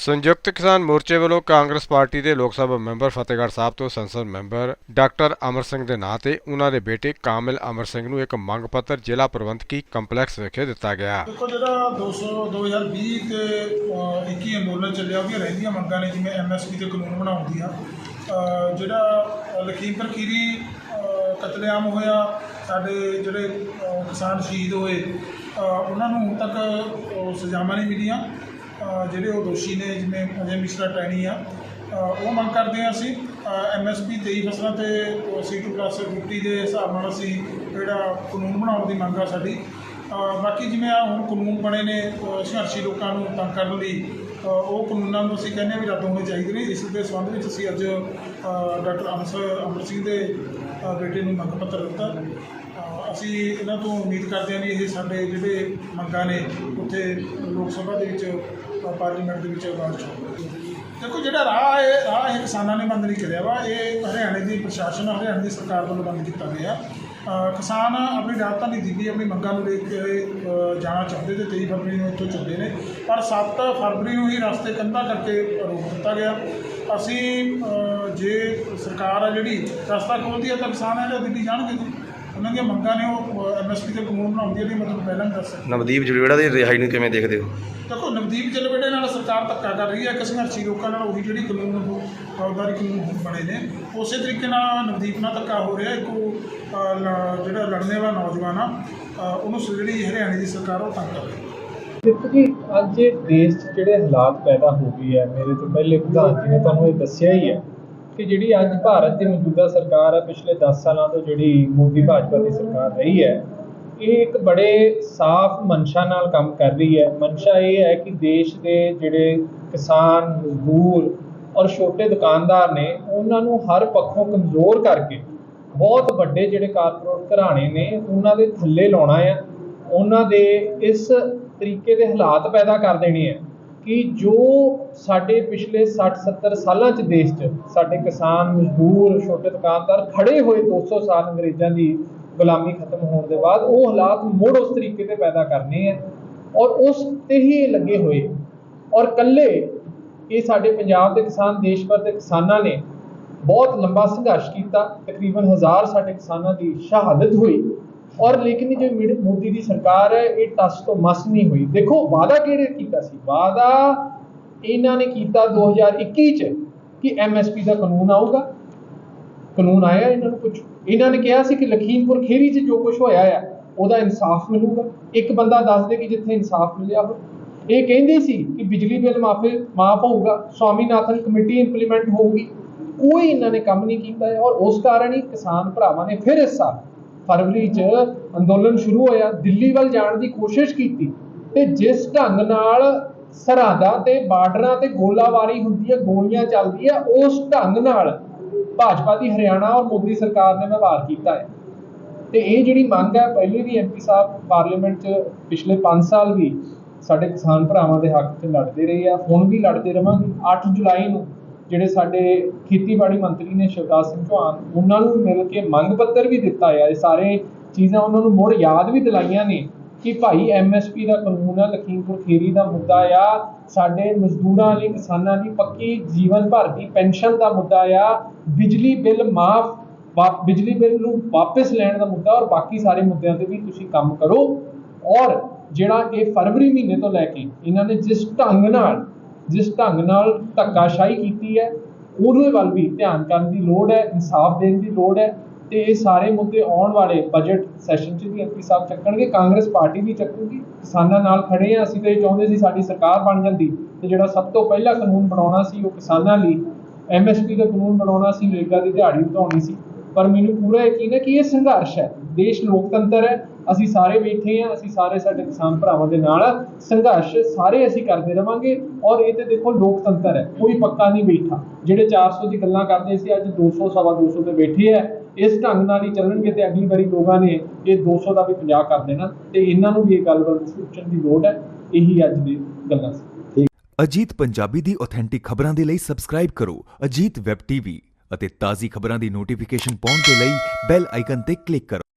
ਸੰਯੁਕਤ ਕਿਸਾਨ ਮੋਰਚੇ ਵੱਲੋਂ ਕਾਂਗਰਸ ਪਾਰਟੀ ਦੇ ਲੋਕ ਸਭਾ ਮੈਂਬਰ ਫਤਿਹਗੜ੍ਹ ਸਾਹਿਬ ਤੋਂ ਸੰਸਦ ਮੈਂਬਰ ਡਾਕਟਰ ਅਮਰ ਸਿੰਘ ਦੇ ਨਾਂ ਤੇ ਉਹਨਾਂ ਦੇ ਬੇਟੇ ਕਾਮਿਲ ਅਮਰ ਸਿੰਘ ਨੂੰ ਇੱਕ ਮੰਗ ਪੱਤਰ ਜ਼ਿਲ੍ਹਾ ਪ੍ਰਬੰਧਕੀ ਕੰਪਲੈਕਸ ਵਿਖੇ ਦਿੱਤਾ ਗਿਆ। ਦੇਖੋ ਜਿਹੜਾ 200 2020 ਤੇ 21 ਅੰਦੋਲਨ ਚੱਲਿਆ, ਉਹਦੀਆਂ ਰਹਿੰਦੀਆਂ ਮੰਗਾਂ ਨੇ, ਜਿਵੇਂ ਐਮਐਸਪੀ ਤੇ ਕਾਨੂੰਨ ਬਣਾਉਣ ਦੀਆਂ ਜਿਹੜਾ ਲਖੀਮਪੁਰ ਖੀਰੀ ਕਤਲੇਆਮ ਹੋਇਆ, ਸਾਡੇ ਜਿਹੜੇ ਕਿਸਾਨ ਸ਼ਹੀਦ ਹੋਏ ਉਹਨਾਂ ਨੂੰ ਹੁਣ ਤੱਕ ਸਜ਼ਾਵਾਂ ਨਹੀਂ ਮਿਲੀਆਂ। ਜਿਹੜੇ ਉਹ ਦੋਸ਼ੀ ਨੇ, ਜਿਵੇਂ ਅਜੇ ਮਿਸ਼ਰਾ ਟੈਣੀ ਆ ਉਹ ਮੰਗ ਕਰਦੇ ਹਾਂ ਅਸੀਂ ਐਮਐਸਪੀ 23 ਫਸਲਾਂ ਤੇ ਸੀ2 ਪਲੱਸ 50 ਦੇ ਹਿਸਾਬ ਨਾਲ ਅਸੀਂ ਜਿਹੜਾ ਕਾਨੂੰਨ ਬਣਾਉਣ ਦੀ ਮੰਗ ਆ ਸਾਡੀ। ਬਾਕੀ ਜਿਵੇਂ ਆ ਹੁਣ ਕਾਨੂੰਨ ਬਣੇ ਨੇ ਸੰਘਰਸ਼ੀ ਲੋਕਾਂ ਨੂੰ ਤੰਗ ਕਰਨ ਲਈ ਉਹ ਕਾਨੂੰਨਾਂ ਨੂੰ ਅਸੀਂ ਕਹਿੰਦੇ ਹਾਂ ਵੀ ਰੱਦ ਹੋਣੇ ਚਾਹੀਦੇ ਨੇ ਇਸ ਦੇ ਸੰਬੰਧ ਵਿੱਚ ਅਸੀਂ ਅੱਜ ਡਾਕਟਰ ਅਮਰ ਅਮਰ ਸਿੰਘ ਦੇ ਬੇਟੇ ਨੂੰ ਮੰਗ ਪੱਤਰ ਦਿੱਤਾ। ਅਸੀਂ ਇਹਨਾਂ ਤੋਂ ਉਮੀਦ ਕਰਦੇ ਹਾਂ ਵੀ ਇਹ ਸਾਡੇ ਜਿਹੜੇ ਮੰਗਾਂ ਨੇ, ਉੱਥੇ ਲੋਕ ਸਭਾ ਦੇ ਵਿੱਚ ਪਾਰਲੀਮੈਂਟ ਦੇ ਵਿੱਚ ਆਵਾਜ਼ ਚੁੱਕਣਗੇ। ਦੇਖੋ, ਜਿਹੜਾ ਰਾਹ ਹੈ, ਰਾਹ ਇਹ ਕਿਸਾਨਾਂ ਨੇ ਬੰਦ ਨਹੀਂ ਕਰਿਆ ਵਾ। ਇਹ ਹਰਿਆਣੇ ਦੀ ਪ੍ਰਸ਼ਾਸਨ, ਹਰਿਆਣੇ ਦੀ ਸਰਕਾਰ ਵੱਲੋਂ ਬੰਦ ਕੀਤਾ ਗਿਆ। ਕਿਸਾਨ ਆਪਣੀ ਰਾਜਧਾਨੀ ਦਿੱਲੀ ਆਪਣੀ ਮੰਗਾਂ ਨੂੰ ਲੈ ਕੇ ਜਾਣਾ ਚਾਹੁੰਦੇ ਤੇ 23 ਫਰਵਰੀ ਨੂੰ ਇੱਥੋਂ ਚੱਲੇ ਨੇ। ਪਰ 7 ਫਰਵਰੀ ਨੂੰ ਹੀ ਰਸਤੇ ਕੰਧਾ ਕਰਕੇ ਰੋਕ ਦਿੱਤਾ ਗਿਆ। ਅਸੀਂ ਜੇ ਸਰਕਾਰ ਆ ਜਿਹੜੀ ਰਸਤਾ ਖੋਲ੍ਹਦੀ ਹੈ ਤਾਂ ਕਿਸਾਨ ਹੈ ਜਿਹੜੇ ਦਿੱਲੀ ਜਾਣਗੇ? ਜੀ ਉਹਨਾਂ ਦੀਆਂ ਮੰਗਾਂ ਨੇ ਉਹ ਐਮਐਸਪੀ ਤੇ ਕਾਨੂੰਨ ਬਣਾਉਂਦੀ ਹੈ ਨਹੀਂ ਮਤਲਬ ਪਹਿਲਾਂ ਹੀ ਦੱਸ ਨਵਦੀਪ ਜੁੜੇੜਾ ਦੀ ਰਿਹਾਈ ਨੂੰ ਕਿਵੇਂ ਦੇਖਦੇ ਹੋ? ਦੇਖੋ ਨਵਦੀਪ ਜਲਵੇੜੇ ਨਾਲ ਸਰਕਾਰ ਧੱਕਾ ਕਰ ਰਹੀ ਹੈ ਕਿ ਸੰਘਰਸ਼ੀ ਲੋਕਾਂ ਨਾਲ ਉਹੀ ਜਿਹੜੀ ਕਾਨੂੰਨ ਉਹ ਫੌਜਦਾਰੀ ਕਾਨੂੰਨ ਬਣੇ ਨੇ। ਉਸੇ ਤਰੀਕੇ ਨਾਲ ਨਵਦੀਪ ਨਾਲ ਧੱਕਾ ਹੋ ਰਿਹਾ ਇੱਕ ਉਹ ਲ- ਜਿਹੜਾ ਲੜਨੇ ਵਾਲਾ ਨੌਜਵਾਨ ਆ ਉਹਨੂੰ ਸ- ਜਿਹੜੀ ਹਰਿਆਣੇ ਦੀ ਸਰਕਾਰ ਆ, ਉਹ ਤੰਗ ਕਰ ਰਹੀ ਹੈ। ਦੇਖੋ ਜੀ ਅੱਜ ਇਹ ਦੇਸ਼ 'ਚ ਜਿਹੜੇ ਹਾਲਾਤ ਪੈਦਾ ਹੋ ਗਏ ਹੈ ਮੇਰੇ ਤੋਂ ਪਹਿਲੇ ਪ੍ਰਧਾਨ ਜੀ ਨੇ ਤੁਹਾਨੂੰ ਇਹ ਦੱਸਿਆ ਹੀ ਹੈ। ਕਿ ਜਿਹੜੀ ਅੱਜ ਭਾਰਤ ਦੀ ਮੌਜੂਦਾ ਸਰਕਾਰ ਹੈ ਪਿਛਲੇ 10 ਸਾਲਾਂ ਤੋਂ ਜਿਹੜੀ ਮੋਦੀ ਭਾਜਪਾ ਦੀ ਸਰਕਾਰ ਰਹੀ ਹੈ, ਇਹ ਇੱਕ ਬੜੇ ਸਾਫ਼ ਮਨਸ਼ਾ ਨਾਲ ਕੰਮ ਕਰ ਰਹੀ ਹੈ। ਮਨਸ਼ਾ ਇਹ ਹੈ ਕਿ ਦੇਸ਼ ਦੇ ਜਿਹੜੇ ਕਿਸਾਨ, ਮਜ਼ਦੂਰ ਔਰ ਛੋਟੇ ਦੁਕਾਨਦਾਰ ਨੇ, ਉਹਨਾਂ ਨੂੰ ਹਰ ਪੱਖੋਂ ਕਮਜ਼ੋਰ ਕਰਕੇ ਬਹੁਤ ਵੱਡੇ ਜਿਹੜੇ ਕਾਰਪੋਰੇਟ ਘਰਾਣੇ ਨੇ, ਉਹਨਾਂ ਦੇ ਥੱਲੇ ਲਾਉਣਾ ਆ। ਉਹਨਾਂ ਦੇ ਇਸ ਤਰੀਕੇ ਦੇ ਹਾਲਾਤ ਪੈਦਾ ਕਰ ਦੇਣੇ ਆ। ਕਿ ਜੋ ਸਾਡੇ ਪਿਛਲੇ 60 70 ਸਾਲਾਂ ਚ ਦੇਸ਼ 'ਚ ਸਾਡੇ ਕਿਸਾਨ, ਮਜ਼ਦੂਰ, ਛੋਟੇ ਦੁਕਾਨਦਾਰ ਖੜੇ ਹੋਏ 200 ਸਾਲ ਅੰਗਰੇਜ਼ਾਂ ਦੀ ਗੁਲਾਮੀ ਖਤਮ ਹੋਣ ਦੇ ਬਾਅਦ, ਉਹ ਹਾਲਾਤ ਮੁੜ ਉਸ ਤਰੀਕੇ ਤੇ ਪੈਦਾ ਕਰਨੇ ਆ ਔਰ ਉਸ ਤੇ ਹੀ ਇਹ ਲੱਗੇ ਹੋਏ। ਔਰ ਕੱਲੇ ਇਹ ਸਾਡੇ ਪੰਜਾਬ ਦੇ ਕਿਸਾਨ, ਦੇਸ਼ ਭਰ ਦੇ ਕਿਸਾਨਾਂ ਨੇ ਬਹੁਤ ਲੰਬਾ ਸੰਘਰਸ਼ ਕੀਤਾ। ਤਕਰੀਬਨ ਹਜ਼ਾਰ ਸਾਡੇ ਕਿਸਾਨਾਂ ਦੀ ਸ਼ਹਾਦਤ ਹੋਈ। ਔਰ ਲੇਕਿਨ ਜੋ ਮਿਡ- ਮੋਦੀ ਦੀ ਸਰਕਾਰ ਹੈ, ਇਹ ਟਸ ਤੋਂ ਮਸ ਨਹੀਂ ਹੋਈ। ਦੇਖੋ, ਵਾਅਦਾ ਕਿਹੜੇ ਕੀਤਾ ਸੀ? ਵਾਅਦਾ ਇਹਨਾਂ ਨੇ ਕੀਤਾ 2021 ਚ ਕਿ ਐਮਐਸਪੀ ਦਾ ਕਾਨੂੰਨ ਆਊਗਾ। ਕਾਨੂੰਨ ਆਇਆ ਇਹਨਾਂ ਨੂੰ ਪੁੱਛੋ ਇਹਨਾਂ ਨੇ ਕਿਹਾ ਸੀ ਕਿ ਲਖੀਮਪੁਰ ਖੇਰੀ 'ਚ ਜੋ ਕੁਝ ਹੋਇਆ ਆ, ਉਹਦਾ ਇਨਸਾਫ ਮਿਲੂਗਾ। ਇੱਕ ਬੰਦਾ ਦੱਸ ਦੇ ਕਿ ਜਿੱਥੇ ਇਨਸਾਫ ਮਿਲਿਆ ਹੋ ਇਹ ਕਹਿੰਦੇ ਸੀ ਕਿ ਬਿਜਲੀ ਬਿੱਲ ਮਾਫੀ, ਮਾਫ ਹੋਊਗਾ, ਸਵਾਮੀਨਾਥਨ ਕਮੇਟੀ ਇੰਪਲੀਮੈਂਟ ਹੋਊਗੀ। ਕੋਈ ਇਹਨਾਂ ਨੇ ਕੰਮ ਨਹੀਂ ਕੀਤਾ ਹੈ ਔਰ ਉਸ ਕਾਰਨ ਹੀ ਕਿਸਾਨ ਭਰਾਵਾਂ ਨੇ ਫਿਰ ਇਸ ਸਾਲ ਫਰਵਰੀ 'ਚ ਅੰਦੋਲਨ ਸ਼ੁਰੂ ਹੋਇਆ, ਦਿੱਲੀ ਵੱਲ ਜਾਣ ਦੀ ਕੋਸ਼ਿਸ਼ ਕੀਤੀ ਤੇ ਜਿਸ ਢੰਗ ਨਾਲ ਸਰਹੱਦਾਂ ਤੇ ਬਾਰਡਰਾਂ ਤੇ ਗੋਲਾਬਾਰੀ ਹੁੰਦੀ ਹੈ, ਗੋਲੀਆਂ ਚੱਲਦੀ ਹੈ, ਉਸ ਢੰਗ ਨਾਲ ਭਾਜਪਾ ਦੀ ਹਰਿਆਣਾ ਔਰ ਮੋਦੀ ਸਰਕਾਰ ਨੇ ਵਿਵਹਾਰ ਕੀਤਾ ਹੈ। ਤੇ ਇਹ ਜਿਹੜੀ ਮੰਗ ਹੈ, ਪਹਿਲੇ ਵੀ ਐਮਪੀ ਸਾਹਿਬ ਪਾਰਲੀਮੈਂਟ 'ਚ ਪਿਛਲੇ 5 ਸਾਲ ਵੀ ਸਾਡੇ ਕਿਸਾਨ ਭਰਾਵਾਂ ਦੇ ਹੱਕ 'ਚ ਲੜਦੇ ਰਹੇ ਆ, ਹੁਣ ਵੀ ਲੜਦੇ ਰਵਾਂਗੇ। 8 ਜੁਲਾਈ ਨੂੰ ਜਿਹੜੇ ਸਾਡੇ ਖੇਤੀਬਾੜੀ ਮੰਤਰੀ ਨੇ ਸ਼ਿਵਰਾਜ ਸਿੰਘ ਚੌਹਾਨ, ਉਹਨਾਂ ਨੂੰ ਮਿਲ ਕੇ ਮੰਗ ਪੱਤਰ ਵੀ ਦਿੱਤਾ ਆ। ਇਹ ਸਾਰੇ ਚੀਜ਼ਾਂ ਉਹਨਾਂ ਨੂੰ ਮੁੜ ਯਾਦ ਵੀ ਦਿਲਾਈਆਂ ਨੇ ਕਿ ਭਾਈ ਐਮਐਸਪੀ ਦਾ ਕਾਨੂੰਨ ਆ, ਲਖੀਮਪੁਰ ਖੀਰੀ ਦਾ ਮੁੱਦਾ ਆ, ਸਾਡੇ ਮਜ਼ਦੂਰਾਂ ਲਈ, ਕਿਸਾਨਾਂ ਦੀ ਪੱਕੀ ਜੀਵਨ ਭਰ ਦੀ ਪੈਨਸ਼ਨ ਦਾ ਮੁੱਦਾ ਆ, ਬਿਜਲੀ ਬਿੱਲ ਮਾਫ ਵਾ- ਬਿਜਲੀ ਬਿੱਲ ਨੂੰ ਵਾਪਸ ਲੈਣ ਦਾ ਮੁੱਦਾ ਔਰ ਬਾਕੀ ਸਾਰੇ ਮੁੱਦਿਆਂ ਤੇ ਵੀ ਤੁਸੀਂ ਕੰਮ ਕਰੋ। ਔਰ ਜਿਹੜਾ ਇਹ ਫਰਵਰੀ ਮਹੀਨੇ ਤੋਂ ਲੈ ਕੇ ਇਹਨਾਂ ਨੇ ਜਿਸ ਢੰਗ ਨਾਲ ਜਿਸ ਢੰਗ ਨਾਲ ਧੱਕਾਸ਼ਾਹੀ ਕੀਤੀ ਹੈ, ਉਹਦੇ ਵੱਲ ਵੀ ਧਿਆਨ ਕਰਨ ਦੀ ਲੋੜ ਹੈ, ਇਨਸਾਫ ਦੇਣ ਦੀ ਲੋੜ ਹੈ ਤੇ ਇਹ ਸਾਰੇ ਮੁੱਦੇ ਆਉਣ ਵਾਲੇ ਬਜਟ ਸੈਸ਼ਨ 'ਚ ਵੀ ਐਮਪੀ ਸਾਹਿਬ ਚੱਕਣਗੇ, ਕਾਂਗਰਸ ਪਾਰਟੀ ਵੀ ਚੱਕੂਗੀ, ਕਿਸਾਨਾਂ ਨਾਲ ਖੜੇ ਆ ਅਸੀਂ ਤਾਂ ਇਹ ਚਾਹੁੰਦੇ ਸੀ ਸਾਡੀ ਸਰਕਾਰ ਬਣ ਜਾਂਦੀ ਤੇ ਜਿਹੜਾ ਸਭ ਤੋਂ ਪਹਿਲਾ ਕਾਨੂੰਨ ਬਣਾਉਣਾ ਸੀ ਉਹ ਕਿਸਾਨਾਂ ਲਈ ਐਮਐਸਪੀ ਦਾ ਕਾਨੂੰਨ ਬਣਾਉਣਾ ਸੀ ਰੇਗਾ ਦੀ ਦਿਹਾੜੀ ਵਧਾਉਣੀ ਸੀ, ਪਰ ਮੈਨੂੰ ਪੂਰਾ ਯਕੀਨ ਹੈ ਕਿ ਇਹ ਸੰਘਰਸ਼ ਹੈ। ਦੇਸ਼ ਲੋਕਤੰਤਰ ਹੈ, ਅਸੀਂ ਸਾਰੇ ਬੈਠੇ ਹਾਂ, ਅਸੀਂ ਸਾਰੇ ਸਾਡੇ ਕਿਸਾਨ ਭਰਾਵਾਂ ਦੇ ਨਾਲ ਸੰਘਰਸ਼ ਸਾਰੇ ਅਸੀਂ ਕਰਦੇ ਰਵਾਂਗੇ ਔਰ ਇਹ ਤੇ ਦੇਖੋ ਲੋਕਤੰਤਰ ਹੈ, ਕੋਈ ਪੱਕਾ ਨਹੀਂ ਬੈਠਾ। ਜਿਹੜੇ 400 ਦੀ ਗੱਲਾਂ ਕਰਦੇ ਸੀ, ਅੱਜ 200 ਸਵਾ 200 ਤੇ ਬੈਠੇ ਹੈ, ਇਸ ਢੰਗ ਨਾਲ ਹੀ ਚੱਲਣਗੇ ਤੇ ਅਗਲੀ ਵਾਰੀ ਲੋਕਾਂ ਨੇ ਇਹ 200 ਦਾ ਵੀ 50 ਕਰ ਦੇਣਾ ਤੇ ਇਹਨਾਂ ਨੂੰ ਵੀ ਇਹ ਗੱਲ ਵੱਲ ਸੋਚਣ ਦੀ ਲੋੜ ਹੈ, ਇਹੀ ਅੱਜ ਦੀ ਗੱਲਾਂ ਸੀ। ਅਜੀਤ ਪੰਜਾਬੀ ਦੀ ਆਥੈਂਟਿਕ ਖਬਰਾਂ ਦੇ ਲਈ ਸਬਸਕ੍ਰਾਈਬ ਕਰੋ ਅਜੀਤ ਵੈਬ ਟੀਵੀ ਅਤੇ ਤਾਜ਼ੀ ਖਬਰਾਂ ਦੀ ਨੋਟੀਫਿਕੇਸ਼ਨ ਪਾਉਣ ਦੇ ਲਈ ਬੈਲ ਆਈਕਨ ਤੇ ਕਲਿੱਕ ਕਰੋ।